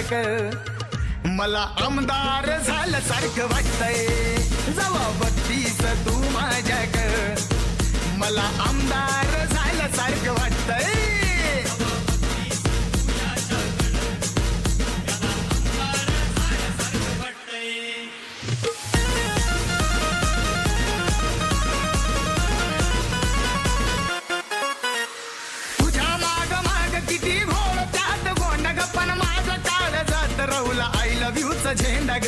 ग. मला आमदार झालं सारखं वाटतंय. जवा बत्तीस तू माझ्याक मला आमदार रवला झेंडा ग.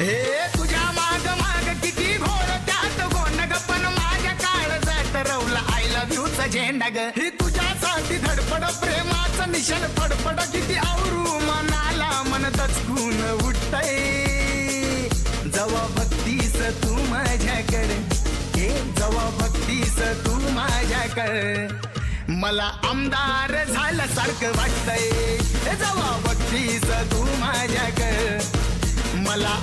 हे तुझ्या माग माग किती घोर त्यात गोंड ग पण माझ्या काळ जात रवला आय लव्ह यूच झेंडा ग. हे तुझ्यासाठी धडपड प्रेमाचं निशाण फडफड किती आवरू मनाला मन दचकून उठतय. जवा भक्तीस तू माझ्याकडे हे जवा भक्तीस तू माझ्याकडे. मला आमदार झाल्यासारखं वाटतंय. हे जवा बघतीस तू माझ्याक मला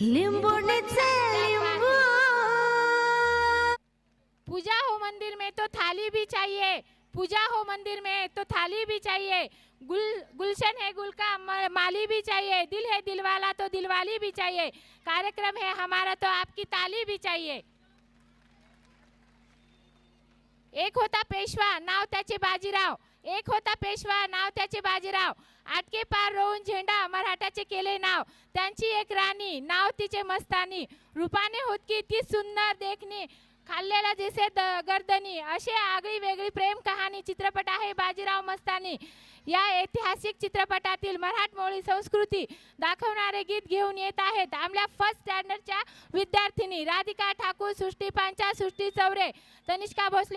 लिंबोणीचे लिंबू. पूजा हो मंदिर में तो थाली भी चाहिए। पूजा हो मंदिर में तो थाली भी चाहिए। गुल गुलशन है गुल का माली भी चाहिए। दिल है दिलवाला तो दिलवाली भी चाहिए। कार्यक्रम है हमारा तो आपकी ताली भी चाहिए। एक होता पेशवा नाव त्याचे बाजीराव। एक होता पेशवा नाव त्याचे बाजीराव। आटके पार रोवून झेंडा मराठाचे केले नाव। त्यांची एक राणी नाव तिचे मस्तानी. रूपाने होतकी ती सुंदर देखणी खाल्लेला दिसे द- गर्दनी. असे आगळी वेगळी प्रेम कहाणी चित्रपट आहे बाजीराव मस्तानी. या ऐतिहासिक चित्रपटातील मराठमोळी संस्कृती दाखवणारे गीत घेऊन येत आहेत. आमल्या फर्स्ट स्टँडर्डच्या विद्यार्थिनी राधिका ठाकूर सृष्टी पांचा सृष्टी चौरे तनिष्का भोसले